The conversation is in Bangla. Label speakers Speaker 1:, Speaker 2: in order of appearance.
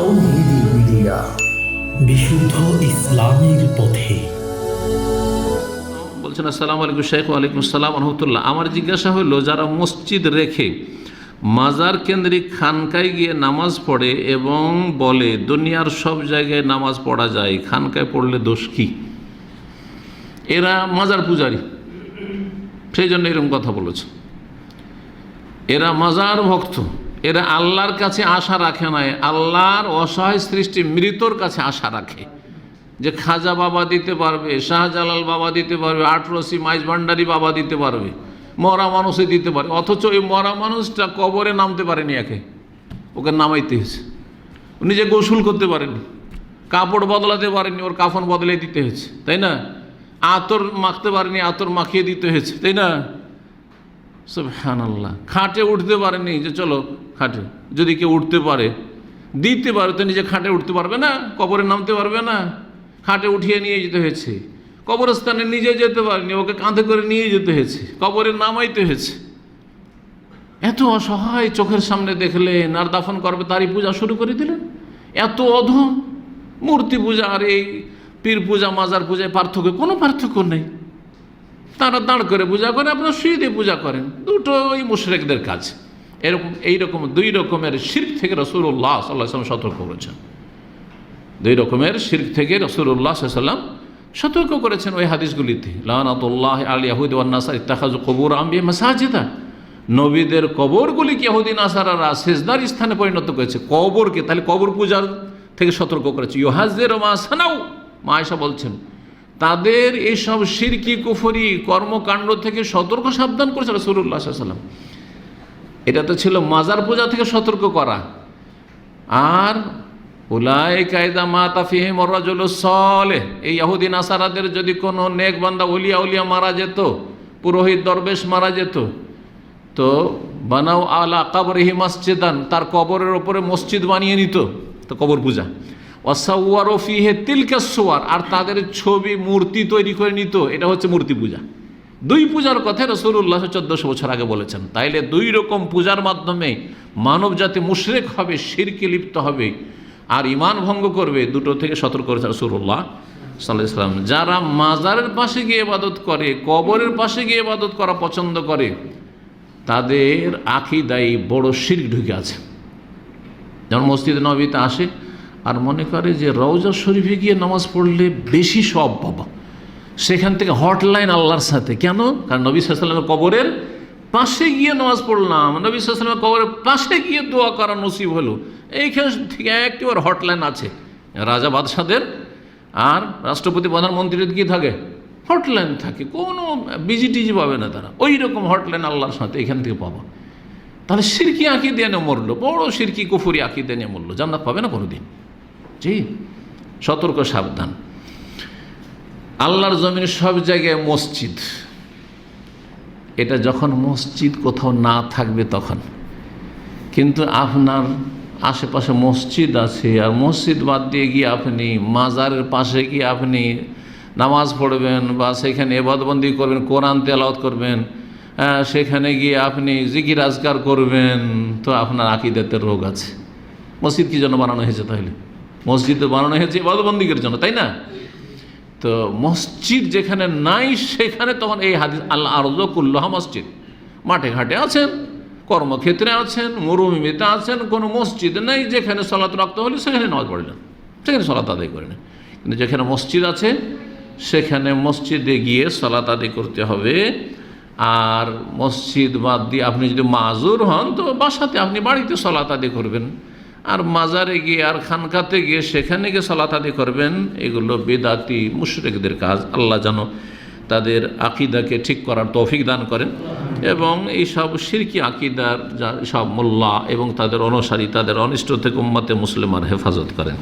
Speaker 1: তাওহিদি মিডিয়া বিশুদ্ধ ইসলামের পথে।
Speaker 2: বলছেন, আসসালামু আলাইকুম শেখ ওয়ালাইকুম আসসালাম রহমতুল্লাহ। আমার জিজ্ঞাসা হলো যারা মসজিদ রেখে মাজার কেন্দ্রিক খানকায় গিয়ে নামাজ পড়ে এবং বলে, দুনিয়ার সব জায়গায় নামাজ পড়া যায়, খানকায় পড়লে দোষ কি? এরা মাজার পূজারি। সেই জন্য এরকম কথা বলেছে। এরা মাজার ভক্ত। এরা আল্লাহর কাছে আশা রাখে নাই। আল্লাহর অসহায় সৃষ্টি মৃতর কাছে আশা রাখে। যে খাজা বাবা দিতে পারবে, শাহজালাল বাবা দিতে পারবে, আটরসি, মাইজ ভান্ডারি বাবা দিতে পারবে, মরা মানুষে দিতে পারে। অথচ ওই মরা মানুষটা কবরে নামতে পারেনি একে। ওকে নামাইতে হয়েছে। ও নিজে গোসল করতে পারেনি। কাপড় বদলাতে পারেনি, ওর কাফন বদলে দিতে হয়েছে। তাই না? আতর মাখতে পারেনি, আতর মাখিয়ে দিতে হয়েছে। তাই না? সব আল্লাহ খাটে উঠতে পারেনি যে চলো খাটে। যদি কেউ উঠতে পারে, দিতে পারে, তো নিজে খাটে উঠতে পারবে না, কবরে নামতে পারবে না। খাটে উঠিয়ে নিয়ে যেতে হয়েছে। কবরস্থানে নিজে যেতে পারেনি, ওকে কাঁধে করে নিয়ে যেতে হয়েছে, কবরে নামাইতে হয়েছে। এত অসহায় চোখের সামনে দেখলেন, আর দাফন করবে, তারই পূজা শুরু করে দিলেন। এত অধম মূর্তি পূজা, আর এই পীর পূজা, মাজার পূজায় পার্থক্য, কোনো পার্থক্য নেই। তারা দাঁড় করে পূজা করে, আপনার শুয়ে দিয়ে পূজা করেন। দুটো ওই মুশরেকদের কাজ। এরকম, এইরকম, দুই রকমের শির্ক থেকে রসুল্লাহ সাল্লাহ সাল্লাম সতর্ক করেছেন। দুই রকমের শির্ক থেকে রসুল্লাহ সাল্লাম সতর্ক করেছেন ওই হাদিসগুলিতে। লানাতুল্লাহ আল ইয়াহুদ ওয়ান্নাসার ইত্তাখাজ কবুর আম্বি মাসাজিদা। নবীদের কবরগুলি কবরগুলিকে ইয়াহুদ্দিন আসারারা সেজদার স্থানে পরিণত করেছে? কবরকে, তাহলে কবর পূজার থেকে সতর্ক করেছে। ইহাজের মা সানাও মা আয়সা বলছেন তাদের এসব সিরকি, কুফরি কর্মকাণ্ড থেকে সতর্ক সাবধান করেছে রসুল্লাহ সাল্লাম এটা তো ছিল মাজার পূজা থেকে সতর্ক করা। আর উলাই কায়দা মা তাফিহিম রাজুল সলে এই ইয়াহুদিন আসারাদের যদি কোনো নেক বান্দা উলিয়া উলিয়া মারা যেত, পুরোহিত দরবেশ মারা যেত, তো বানাও আলা কাবরিহি মসজিদান, তার কবরের ওপরে মসজিদ বানিয়ে নিত, তো কবর পূজা। অসাউয়ার ফিহে তিলকেশ্বর আর তাদের ছবি, মূর্তি তৈরি করে নিত। এটা হচ্ছে মূর্তি পূজা। দুই পূজার কথা রসুল্লাহ চোদ্দশো বছর আগে বলেছেন। তাইলে দুই রকম পূজার মাধ্যমে মানব জাতি মুশরেক হবে, শিরকে লিপ্ত হবে, আর ইমান ভঙ্গ করবে, দুটো থেকে সতর্ক করেছে রসুল্লাহ সাল্লাহ সাল্লাম। যারা মাজারের পাশে গিয়ে ইবাদত করে, কবরের পাশে গিয়ে ইবাদত করা পছন্দ করে, তাদের আখিদাই বড় শির ঢুকে আছে। যেমন মসজিদ নবীতে আসে আর মনে করে যে রওজা শরীফে গিয়ে নামাজ পড়লে বেশি সব বাবা সেখান থেকে হটলাইন আল্লাহর সাথে। কেন? কারণ নবী সাল্লামের কবরের পাশে গিয়ে নামাজ পড়লাম। নবী সাল্লামের কবরের পাশে গিয়ে দোয়া করা নসিব হলো। এইখান থেকে একেবারে হটলাইন আছে। রাজা বাদশাদের আর রাষ্ট্রপতি প্রধানমন্ত্রীর কি থাকে। হটলাইন থাকে। কোনো বিজি টিজি পাবে না তারা। ওই রকম হটলাইন আল্লাহর সাথে এখান থেকে পাবো। তাহলে সিরকি আঁকি দিয়ে মরলো। বড় সিরকি, কুফুরি আঁকি দিয়ে মরলো। জান্নাত পাবে না কোনোদিন। জি, সতর্ক, সাবধান। আল্লাহর জমিন সব জায়গায় মসজিদ। এটা যখন মসজিদ কোথাও না থাকবে তখন। কিন্তু আপনার আশেপাশে মসজিদ আছে, আর মসজিদ বাদ দিয়ে গিয়ে আপনি মাজারের পাশে গিয়ে আপনি নামাজ পড়বেন বা সেখানে এবাদবন্দি করবেন, কোরআন তেলাওত করবেন সেখানে গিয়ে আপনি জিকির আজকার করবেন, তো আপনার আকিদাতে রোগ আছে। মসজিদ কি জন্য বানানো হয়েছে তাহলে? মসজিদ বানানো হয়েছে এবাদবন্দিকের জন্য, তাই না? তো মসজিদ যেখানে নাই, সেখানে তখন এই হাদিস আল্লাহ আরজকুল্লাহ মসজিদ। মাঠে ঘাটে আছেন, কর্মক্ষেত্রে আছেন, মরুভূমিতে আছেন, কোনো মসজিদ নেই, যেখানে সলাত রাখতে হলে সেখানে নামাজ পড়লেন সেখানে সলাত আদায় করে নেন কিন্তু যেখানে মসজিদ আছে, সেখানে মসজিদে গিয়ে সলাত আদায় করতে হবে। আর মসজিদ বাদ দিয়ে আপনি যদি মাজুর হন, তো বাসাতে আপনি বাড়িতে সলাত আদায় করবেন। আর মাজারে গিয়ে আর খানকাতে গিয়ে সেখানে গিয়ে সলাত করবেন, এগুলো বেদাতি, মুশরেকদের কাজ। আল্লাহ যেন তাদের আকিদাকে ঠিক করার তৌফিক দান করেন এবং এইসব সিরকি আকিদার যা সব মোল্লা এবং তাদের অনুসারী, তাদের অনিষ্ট থেকে উম্মাতে মুসলিমার হেফাজত করেন।